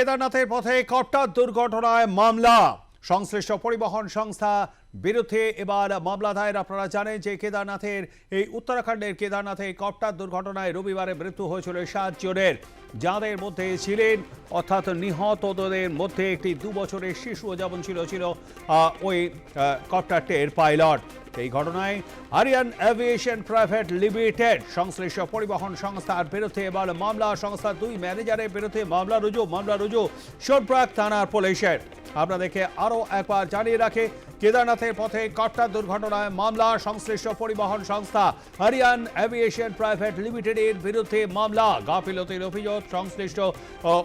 কেদারনাথের পথে কট্টার দুর্ঘটনায় মামলা। সংশ্লিষ্ট পরিবহন সংস্থা বিরুদ্ধে এবার মামলা দায়ের। আপনারা জানেন যে কেদারনাথের, এই উত্তরাখণ্ডের কেদারনাথে কপ্টার দুর্ঘটনায় রবিবারে মৃত্যু হয়েছিল সাত জনের যাদের মধ্যে ছিলেন, অর্থাৎ নিহতদের মধ্যে একটি দু বছরের শিশু যেমন ছিল ছিল ওই কপ্টারটির পাইলট। এই ঘটনায় আরিয়ান অ্যাভিয়েশন প্রাইভেট লিমিটেড, সংশ্লিষ্ট পরিবহন সংস্থার বিরুদ্ধে এবার মামলা, সংস্থার দুই ম্যানেজারের বিরুদ্ধে মামলা রুজু মামলা রুজু সোনপ্রাগ থানার পুলিশের। আপনাদেরকে আরও একবার জানিয়ে রাখে, কেদারনাথের পথে কট্টার দুর্ঘটনায় মামলা, সংশ্লিষ্ট পরিবহন সংস্থা আরিয়ান অ্যাভিয়েশন প্রাইভেট লিমিটেডের বিরুদ্ধে মামলা, গাফিলতির অভিযোগ, সংশ্লিষ্ট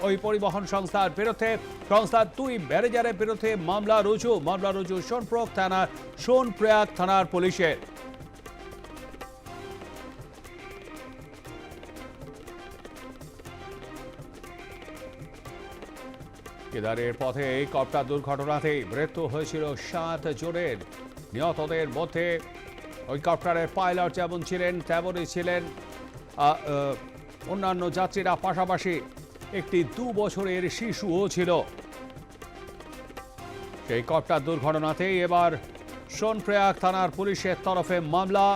ওই পরিবহন সংস্থার বিরুদ্ধে, সংস্থার দুই ম্যানেজারের বিরুদ্ধে মামলা রুজু মামলা রুজু সোনপ্রয়াগ থানার সোনপ্রয়াগ থানার পুলিশের। কেদারের পথে এই কপ্টার দুর্ঘটনাতে মৃত্যু হয়েছিল সাত জনের। নিহতদের মধ্যে ওই কপ্টারের পাইলট যেমন ছিলেন, তেমনই ছিলেন অন্যান্য যাত্রীরা পাশাপাশি একটি দু বছরের শিশুও ছিল। সেই কপ্টার দুর্ঘটনাতেই এবার সোনপ্রয়াগ থানার পুলিশের তরফে মামলা।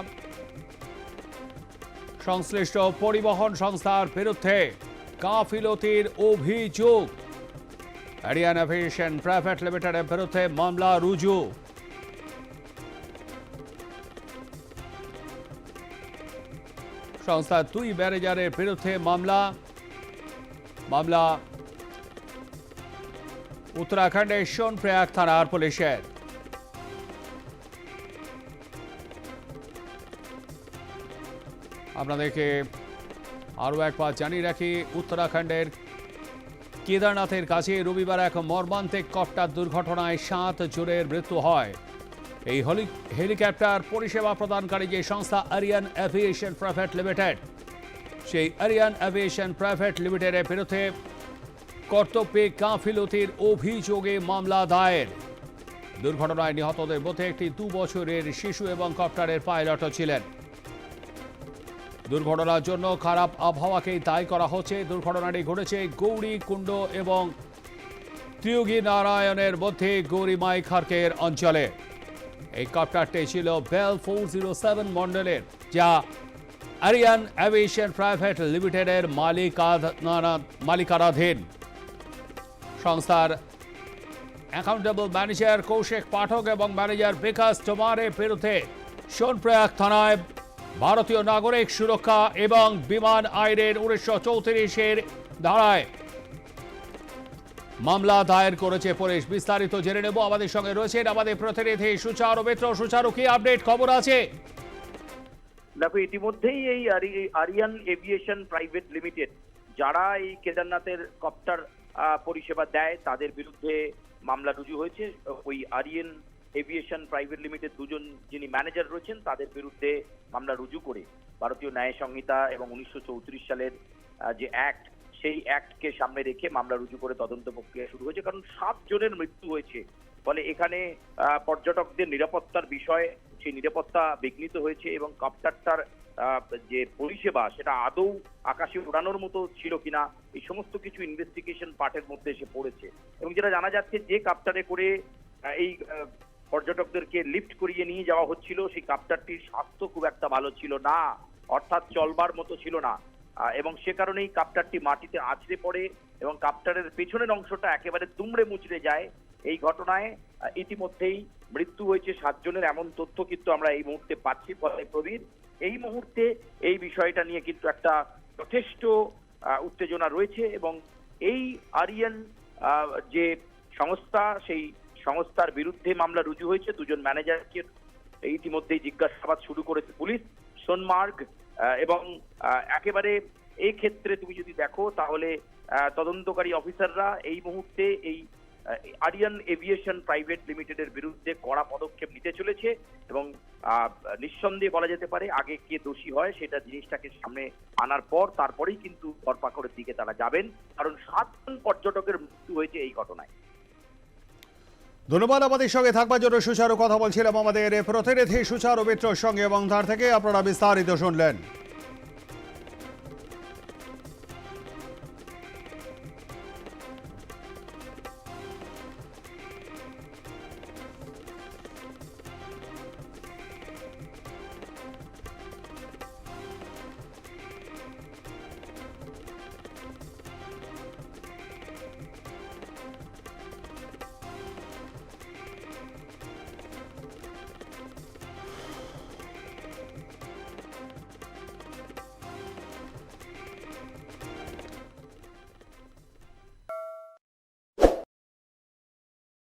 সংশ্লিষ্ট পরিবহন সংস্থার বিরুদ্ধে কাফিলতির অভিযোগ। আরিয়ান অ্যাভিয়েশন প্রাইভেট লিমিটেডের বিরুদ্ধে মামলা রুজু। সংস্থার দুই ম্যানেজারের বিরুদ্ধে মামলা। মামলা। উত্তরাখণ্ডের সোনপ্রয়াগ থানার পুলিশের। আপনাদেরকে আরও একবার জানিয়ে রাখি, উত্তরাখণ্ডের কেদারনাথের কাছে রবিবার এক মর্মান্তিক কপ্টার দুর্ঘটনায় সাত জনের মৃত্যু হয়। এই হলি, হেলিকপ্টার পরিষেবা প্রদানকারী যে সংস্থা আরিয়ান অ্যাভিয়েশন প্রাইভেট লিমিটেড সেই আরিয়ান অ্যাভিয়েশন প্রাইভেট লিমিটেডের বিরুদ্ধে কর্তব্যে গাফিলতির অভিযোগে মামলা দায়ের। দুর্ঘটনায় নিহতদের মধ্যে একটি দু বছরের শিশু এবং কপ্টারের পাইলটও ছিলেন। দুর্ঘটনার জন্য খারাপ আবহাওয়াকেই দায়ী করা হচ্ছে। দুর্ঘটনাটি ঘটেছে গৌরী কুণ্ড এবং ত্রিয়োগী নারায়ণের মধ্যে গৌরীমাই খার্কের অঞ্চলে। এই কপ্টারটি ছিল বেল ফোর জিরো সেভেন মডেলের যা আরিয়ান অ্যাভিয়েশন প্রাইভেট লিমিটেডের মালিকানাধীন। সংস্থার অ্যাকাউন্টেবল ম্যানেজার কৌশিক পাঠক এবং ম্যানেজার বিকাশ তোমারের বিরুদ্ধে সোনপ্রয়াগ থানায় ভারতীয় নাগরিক সুরক্ষা এবং বিমান আইনের উনিশশো চৌত্রিশের ধারায় মামলা দায়ের করেছে পুলিশ। বিস্তারিত জেনে নেব আমাদের সঙ্গে রয়েছেন আমাদের প্রতিনিধি সুচারু মিত্র। সুচারু, কি আপডেট খবর আছে? দেখো, ইতিমধ্যেই এই আরি- আরিয়ান এভিয়েশন প্রাইভেট লিমিটেড যারা এই কেদারনাথের কপ্টার পরিষেবা দেয়, তাদের বিরুদ্ধে মামলা রুজু হয়েছে। ওই আরিয়ান এভিয়েশন প্রাইভেট লিমিটেড দুজন যিনি ম্যানেজার রয়েছেন, তাদের বিরুদ্ধে মামলা রুজু করে ভারতীয় ন্যায় সংহিতা এবং উনিশশো চৌত্রিশ সালের যে অ্যাক্ট সেই অ্যাক্টকে সামনে রেখে মামলা রুজু করে তদন্ত প্রক্রিয়া শুরু হয়েছে। কারণ সাত জনের মৃত্যু হয়েছে। ফলে এখানে পর্যটকদের নিরাপত্তার বিষয় সেই নিরাপত্তা বিঘ্নিত হয়েছে এবং কপ্টারটার যে পরিষেবা, সেটা আদৌ আকাশে উড়ানোর মতো ছিল কিনা, এই সমস্ত কিছু ইনভেস্টিগেশন পার্টের মধ্যে এসে পড়েছে। এবং যেটা জানা যাচ্ছে যে কাপ্টারে করে এই পর্যটকদেরকে লিফট করিয়ে নিয়ে যাওয়া হচ্ছিল, সেই কাপ্টারটির স্বাস্থ্য খুব একটা ভালো ছিল না, অর্থাৎ চলবার মতো ছিল না। এবং সে কারণেই কাপ্টারটি মাটিতে আছড়ে পড়ে এবং কাপ্টারের পেছনের অংশটা একেবারে দুমড়ে মুচড়ে যায়। এই ঘটনায় ইতিমধ্যেই মৃত্যু হয়েছে সাতজনের, এমন তথ্য কিন্তু আমরা এই মুহূর্তে পাচ্ছি। ফলে প্রবীর, এই মুহূর্তে এই বিষয়টা নিয়ে কিন্তু একটা যথেষ্ট উত্তেজনা রয়েছে এবং এই আরিয়ান যে সংস্থা, সেই সংস্থার বিরুদ্ধে মামলা রুজু হয়েছে। দুজন ম্যানেজারকে ইতিমধ্যেই জিজ্ঞাসাবাদ শুরু করেছে পুলিশ সোনমার্গ এবং একেবারে এই ক্ষেত্রে তুমি যদি দেখো তাহলে তদন্তকারী অফিসাররা এই মুহূর্তে এই আরিয়ান এভিয়েশন প্রাইভেট লিমিটেডের বিরুদ্ধে কড়া পদক্ষেপ নিতে চলেছে এবং নিঃসন্দেহে বলা যেতে পারে আগে কে দোষী হয় সেটা জিনিসটাকে সামনে আনার পর তারপরেই কিন্তু ধরপাকড়ের দিকে তারা যাবেন। কারণ সাতজন পর্যটকের মৃত্যু হয়েছে এই ঘটনায়। ধন্যবাদ আমাদের সঙ্গে থাকবার জন্য সুচারু কথা বলছিলাম আমাদের প্রতিনিধি সুচারু মিত্রর সঙ্গে এবং তার থেকে আপনারা বিস্তারিত শুনলেন।